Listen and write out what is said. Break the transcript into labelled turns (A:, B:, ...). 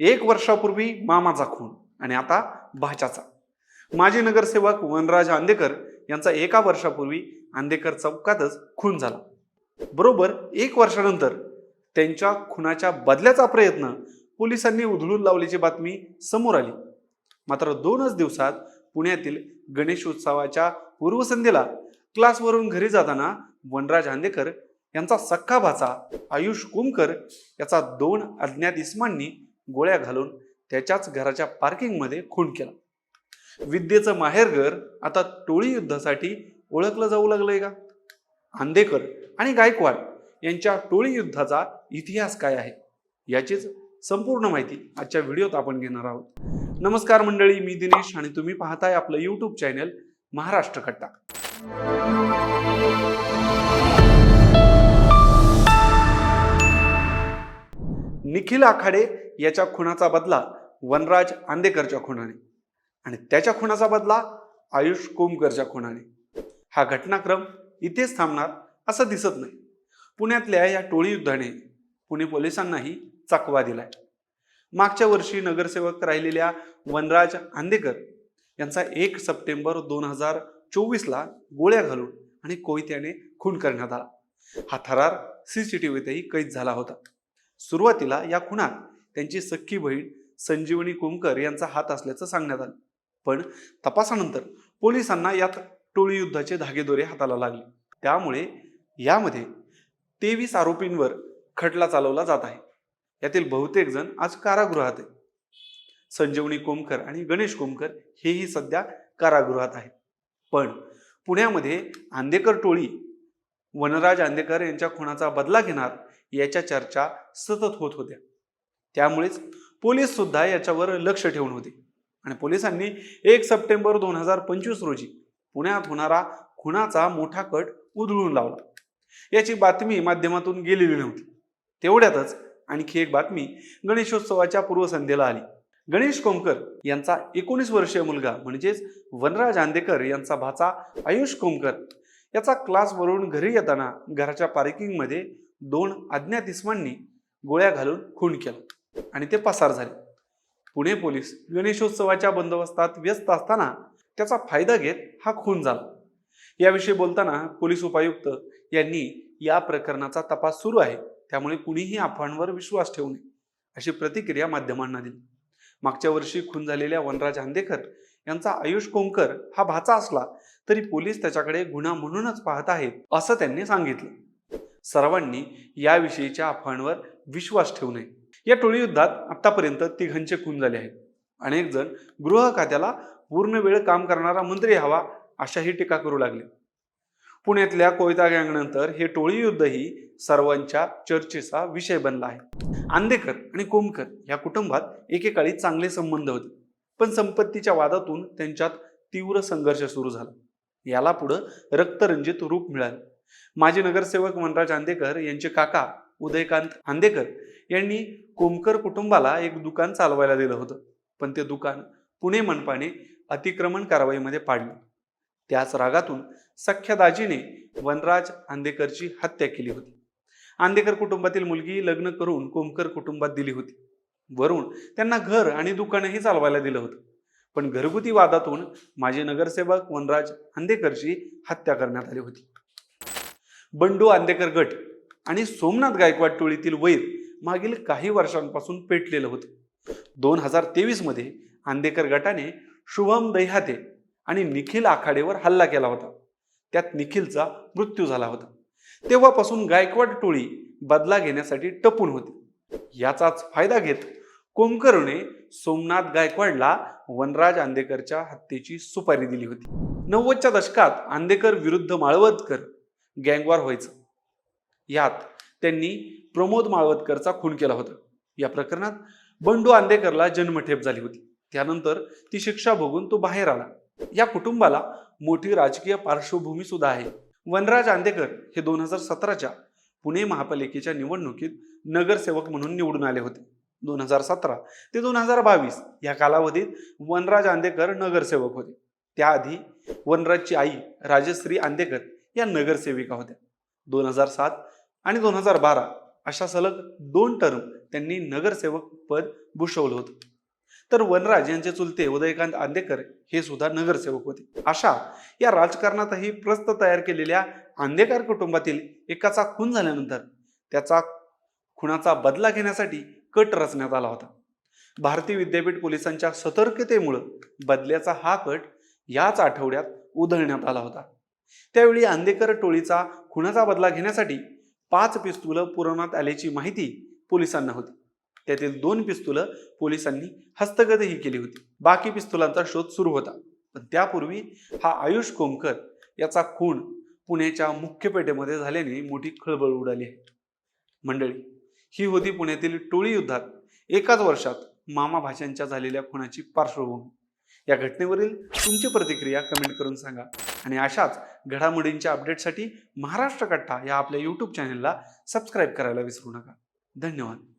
A: एक वर्षापूर्वी मामाचा खून आणि आता भाच्याचा. माजी नगरसेवक वनराज आंदेकर यांचा एका वर्षापूर्वी आंदेकर चौकातच खून झाला. बरोबर एक वर्षानंतर त्यांच्या खुनाच्या बदल्याचा प्रयत्न पोलिसांनी उधळून लावल्याची बातमी समोर आली. मात्र दोनच दिवसात पुण्यातील गणेशोत्सवाच्या पूर्वसंध्येला क्लासवरून घरी जाताना वनराज आंदेकर यांचा सख्खा भाचा आयुष कुमकर याचा दोन अज्ञात इस्मांनी गोळ्या घालून त्याच्याच घराच्या पार्किंगमध्ये खून केला. विद्येचं माहेरघर आता टोळी युद्धासाठी ओळखलं जाऊ लागलंय का? आंदेकर आणि गायकवाड यांच्या टोळी युद्धाचा इतिहास काय आहे? याचीच संपूर्ण माहिती आजच्या व्हिडिओत आपण घेणार आहोत. नमस्कार मंडळी मी दिनेश आणि तुम्ही पाहताय आपलं यूट्यूब चॅनल महाराष्ट्र कट्टा निखिल आखाडे याच्या खुनाचा बदला वनराज आंदेकरच्या खुनाने आणि त्याच्या खुनाचा बदला आयुष कोमकरच्या खुनाने हा घटनाक्रम इथेच थांबणार असं दिसत नाही. पुण्यातल्या या टोळी युद्धाने पुणे पोलिसांनाही चकवा दिलाय. मागच्या वर्षी नगरसेवक राहिलेल्या वनराज आंदेकर यांचा एक सप्टेंबर दोन हजार चोवीसला गोळ्या घालून आणि कोयत्याने खून करण्यात आला. हा थरार सीसीटीव्हीतही कैद झाला होता. सुरुवातीला या खुनात त्यांची सख्खी बहीण संजीवनी कुमकर यांचा हात असल्याचं सांगण्यात आलं. पण तपासानंतर पोलिसांना यात टोळी युद्धाचे धागेदोरे हाताला लागले. त्यामुळे यामध्ये तेवीस आरोपींवर खटला चालवला जात आहे. यातील बहुतेक जण आज कारागृहात आहे संजीवनी कोमकर आणि गणेश कोमकर हेही सध्या कारागृहात आहेत. पण पुण्यामध्ये आंदेकर टोळी वनराज आंदेकर यांच्या खुनाचा बदला घेणार याच्या चर्चा सतत होत होत्या. त्यामुळेच पोलीस सुद्धा याच्यावर लक्ष ठेवून होते. आणि पोलिसांनी एक सप्टेंबर दोन हजार पंचवीस रोजी पुण्यात होणारा खुनाचा मोठा कट उधळून लावला. याची बातमी माध्यमातून गेलेली नव्हती. तेवढ्यातच आणखी एक बातमी गणेशोत्सवाच्या पूर्वसंध्येला आली. गणेश कोमकर यांचा एकोणीस वर्षीय मुलगा म्हणजेच वनराज आंदेकर यांचा भाचा आयुष कोमकर याचा क्लासवरून घरी येताना घराच्या पार्किंगमध्ये दोन अज्ञात इसमांनी गोळ्या घालून खून केला आणि ते पसार झाले. पुणे पोलीस गणेशोत्सवाच्या बंदोबस्तात व्यस्त असताना त्याचा फायदा घेत हा खून झाला. याविषयी बोलताना पोलीस उपायुक्त यांनी या प्रकरणाचा तपास सुरू आहे. त्यामुळे कुणीही अफवांवर विश्वास ठेवू नये अशी प्रतिक्रिया माध्यमांना दिली. मागच्या वर्षी खून झालेल्या वनराज हांदेकर यांचा आयुष कोमकर हा भाचा असला तरी पोलीस त्याच्याकडे गुन्हा म्हणूनच पाहत आहेत असं त्यांनी सांगितलं. सर्वांनी याविषयीच्या अफवांवर विश्वास ठेवू नये. या टोळी युद्धात आतापर्यंत तिघांचे खून झाले आहेत. अनेक जण गृह खात्याला पूर्ण वेळ काम करणारा मंत्री हवा अशाही टीका करू लागले. पुण्यातल्या कोयता गँगनंतर हे टोळी युद्धही सर्वांच्या चर्चेचा विषय बनला आहे. आंदेकर आणि कोमकर या कुटुंबात एकेकाळी चांगले संबंध होते. पण संपत्तीच्या वादातून त्यांच्यात तीव्र संघर्ष सुरू झाला. याला पुढं रक्तरंजित रूप मिळालं. माजी नगरसेवक वनराज आंदेकर यांचे काका उदयकांत आंदेकर यांनी कोमकर कुटुंबाला एक दुकान चालवायला दिलं होतं. पण ते दुकान पुणे मनपाने अतिक्रमण कारवाईमध्ये पाडले. त्याच रागातून सख्या दाजीने वनराज आंदेकरची हत्या केली होती. आंदेकर कुटुंबातील मुलगी लग्न करून कोमकर कुटुंबात दिली होती. वरून त्यांना घर आणि दुकानही चालवायला दिलं होतं. पण घरगुती वादातून माजी नगरसेवक वनराज आंदेकरची हत्या करण्यात आली होती. बंडू आंदेकर गट आणि सोमनाथ गायकवाड टोळीतील वैर मागील काही वर्षांपासून पेटलेलं होतं. दोन हजार तेवीसमध्ये आंदेकर गटाने शुभम दह्याते आणि निखिल आखाडेवर हल्ला केला होता. त्यात निखिलचा मृत्यू झाला होता. तेव्हापासून गायकवाड टोळी बदला घेण्यासाठी टपून होती. याचाच फायदा घेत कोमकरने सोमनाथ गायकवाडला वनराज आंदेकरच्या हत्येची सुपारी दिली होती. नव्वदच्या दशकात आंदेकर विरुद्ध माळवदकर गँगवार व्हायचं. यात त्यांनी प्रमोद माळवदकरचा खून केला होता. या प्रकरणात बंडू आंदेकरला जन्मठेप झाली होती. त्यानंतर ती शिक्षा भोगून तो बाहेर आला. या कुटुंबाला मोठी राजकीय पार्श्वभूमी सुद्धा आहे. वनराज आंदेकर हे दोन हजार सतराच्या पुणे महापालिकेच्या निवडणुकीत नगरसेवक म्हणून निवडून आले होते. दोन हजार सतरा ते दोन हजार बावीस या कालावधीत वनराज आंदेकर नगरसेवक होते. त्याआधी वनराजची आई राजश्री आंदेकर या नगरसेविका होत्या. दोन हजार सात आणि दोन हजार बारा अशा सलग दोन टर्म त्यांनी नगरसेवक पद भूषवलं होतं. तर वनराज यांचे चुलते उदयकांत आंदेकर हे सुद्धा नगरसेवक होते. अशा या राजकारणातही प्रस्त तयार केलेल्या आंदेकर कुटुंबातील एकाचा खून झाल्यानंतर त्याचा खुनाचा बदला घेण्यासाठी कट रचण्यात आला होता. भारतीय विद्यापीठ पोलिसांच्या सतर्कतेमुळं बदल्याचा हा कट याच आठवड्यात उधळण्यात आला होता. त्यावेळी आंदेकर टोळीचा खुनाचा बदला घेण्यासाठी पाच पिस्तुलं पुरवण्यात आल्याची माहिती पोलिसांना होती. त्यातील दोन पिस्तुलं पोलिसांनी हस्तगतही केली होती. बाकी पिस्तुलांचा शोध सुरू होता. पण त्यापूर्वी हा आयुष कोमकर याचा खून पुण्याच्या मुख्य पेठेमध्ये झाल्याने मोठी खळबळ उडाली आहे. मंडळी ही होती पुण्यातील टोळी युद्धात एकाच वर्षात मामा भाषांच्या झालेल्या खुनाची पार्श्वभूमी. या घटनेवरील तुमची प्रतिक्रिया कमेंट करून सांगा. आणि अशाच घडामोडींच्या अपडेटसाठी महाराष्ट्र कट्टा या आपल्या यूट्यूब चॅनेलला सबस्क्राईब करायला विसरू नका. धन्यवाद.